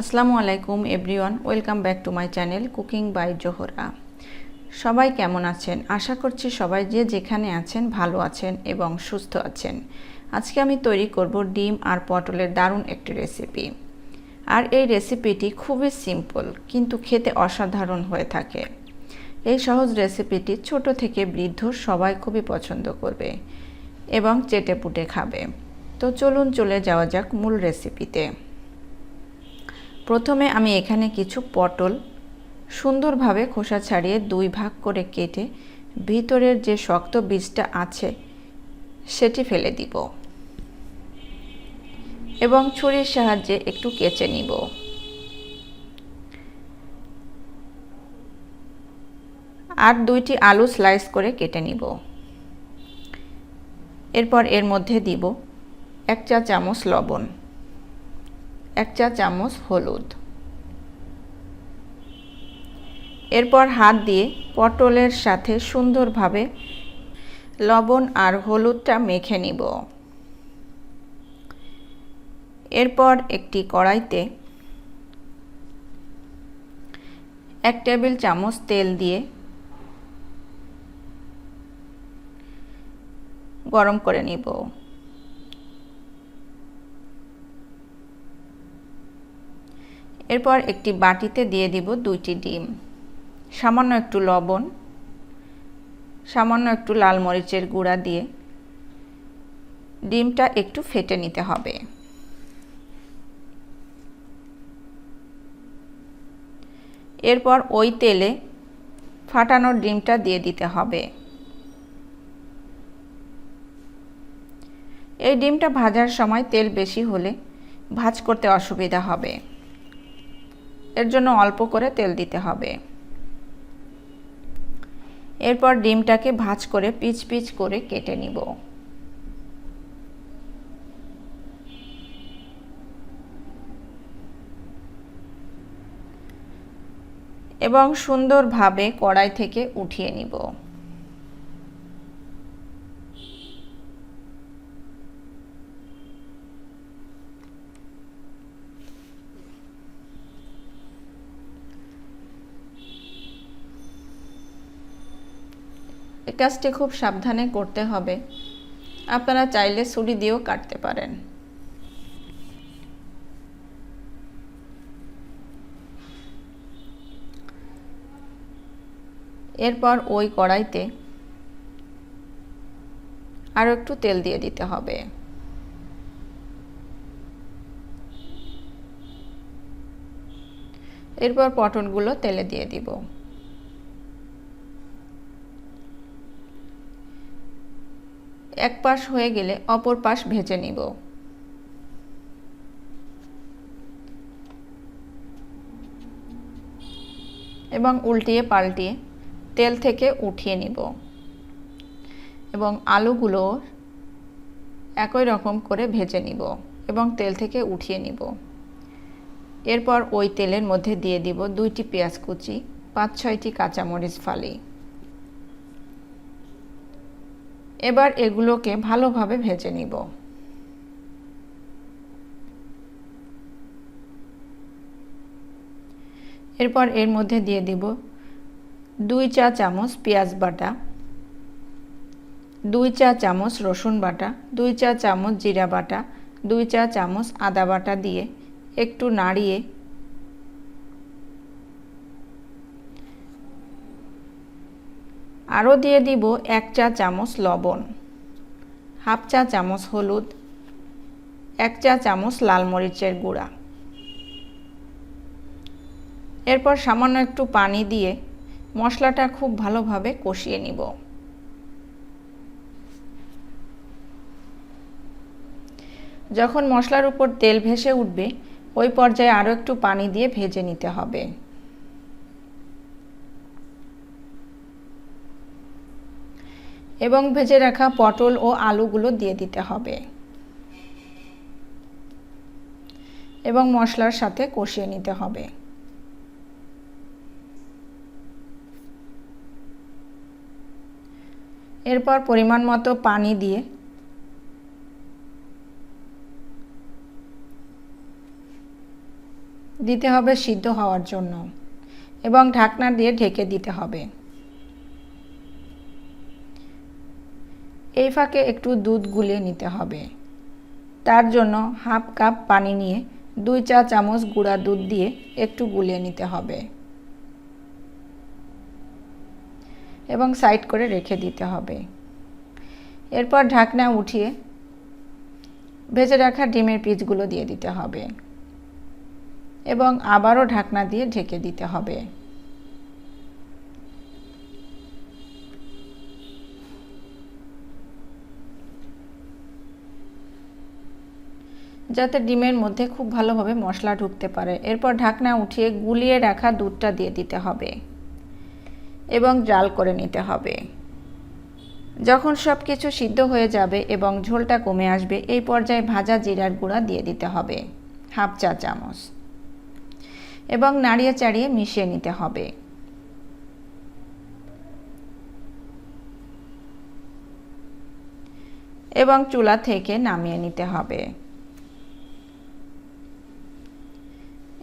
আসসালামু আলাইকুম everyone, welcome back to my channel cooking by Zohra. সবাই কেমন আছেন? আশা করছি সবাই যে যেখানে আছেন ভালো আছেন এবং সুস্থ আছেন। আজকে আমি তৈরি করব ডিম আর পটলের দারুণ একটি রেসিপি। আর এই রেসিপিটি খুবই সিম্পল, কিন্তু খেতে অসাধারণ হয়ে থাকে। এই সহজ রেসিপিটি ছোট থেকে বৃদ্ধ সবাই খুবই পছন্দ করবে এবং চেটে পুটে খাবে। তো চলুন চলে যাওয়া যাক মূল রেসিপিতে। প্রথমে আমি এখানে কিছু পটল সুন্দরভাবে খোসা ছাড়িয়ে দুই ভাগ করে কেটে ভিতরের যে শক্ত বীজটা আছে, সেটি ফেলে দিব এবং ছুরির সাহায্যে একটু কেচে নিব। আর দুইটি আলু স্লাইস করে কেটে নিব। এরপর এর মধ্যে দিব এক চা চামচ লবণ। এক চা চামচ হলুদ। এরপর হাত দিয়ে পটলের সাথে সুন্দরভাবে লবণ আর হলুদটা মেখে নিব। এরপর একটি কড়াইতে এক টেবিল চামচ তেল দিয়ে গরম করে নিব। এরপর একটি বাটিতে দিয়ে দিব দুইটি ডিম। সামান্য একটু লবণ, সামান্য একটু লাল মরিচের গুঁড়া দিয়ে ডিমটা একটু ফেটে নিতে হবে। এরপর ওই তেলে ফাটানোর ডিমটা দিয়ে দিতে হবে। এই ডিমটা ভাজার সময় তেল বেশি হলে ভাজ করতে অসুবিধা হবে। এর জন্য অল্প করে তেল দিতে হবে। এরপর ডিমটাকে ভাজ করে পিচ পিচ করে কেটে নিব। এবং সুন্দরভাবে কড়াই থেকে উঠিয়ে নিব। এই কাজটি খুব সাবধানে করতে হবে। আপনারা চাইলে ছুরি দিয়েও কাটতে পারেন। এরপর ওই কড়াইতে আরও একটু তেল দিয়ে দিতে হবে। এরপর পটলগুলো তেলে দিয়ে দিব। এক পাশ হয়ে গেলে অপর পাশ ভেজে নিব। এবং উল্টিয়ে পাল্টিয়ে তেল থেকে উঠিয়ে নিব। এবং আলুগুলো একই রকম করে ভেজে নিব এবং তেল থেকে উঠিয়ে নিব। এরপর ওই তেলের মধ্যে দিয়ে দিব দুইটি পেঁয়াজ কুচি পাঁচ ছয়টি কাঁচামরিচ ফালি। এবার এগুলোকে ভালোভাবে ভেজে নিব। এরপর এর মধ্যে দিয়ে দিব দুই চা চামচ পেঁয়াজ বাটা, দুই চা চামচ রসুন বাটা, দুই চা চামচ জিরা বাটা, দুই চা চামচ আদা বাটা দিয়ে একটু নাড়িয়ে আরও দিয়ে দিব এক চা চামচ লবণ, হাফ চা চামচ হলুদ, এক চা চামচ লাল মরিচের গুঁড়া। এরপর সামান্য একটু পানি দিয়ে মশলাটা খুব ভালোভাবে কষিয়ে নিব। যখন মশলার উপর তেল ভেসে উঠবে, ওই পর্যায়ে আরও একটু পানি দিয়ে ভেজে নিতে হবে। এবং ভেজে রাখা পটল ও আলুগুলো দিয়ে দিতে হবে। এবং মশলার সাথে কষিয়ে নিতে হবে। এরপর পরিমাণ মতো পানি দিয়ে দিতে হবে সিদ্ধ হওয়ার জন্য এবং ঢাকনা দিয়ে ঢেকে দিতে হবে। এই ফাঁকে একটু দুধ গুলিয়ে নিতে হবে। তার জন্য হাফ কাপ পানি নিয়ে দুই চা চামচ গুঁড়া দুধ দিয়ে একটু গুলিয়ে নিতে হবে। এবং সাইড করে রেখে দিতে হবে। এরপর ঢাকনা উঠিয়ে ভেজে রাখা ডিমের পিচগুলো দিয়ে দিতে হবে। এবং আবারও ঢাকনা দিয়ে ঢেকে দিতে হবে। যাতে ডিমের মধ্যে খুব ভালোভাবে মশলা ঢুকতে পারে। এরপর ঢাকনা উঠিয়ে গুলিয়ে রাখা দুধটা দিয়ে দিতে হবে এবং জাল করে নিতে হবে। যখন সব কিছু সিদ্ধ হয়ে যাবে এবং ঝোলটা কমে আসবে, এই পর্যায়ে ভাজা জিরার গুঁড়া দিয়ে দিতে হবে, হাফ চা চামচ। এবং নাড়িয়ে চাড়িয়ে মিশিয়ে নিতে হবে। এবং চুলা থেকে নামিয়ে নিতে হবে।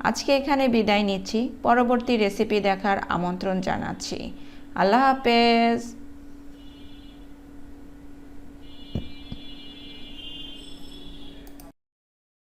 আজকে এখানে বিদায় নিচ্ছি। পরবর্তী রেসিপি দেখার আমন্ত্রণ জানাচ্ছি। আল্লাহ হাফেজ।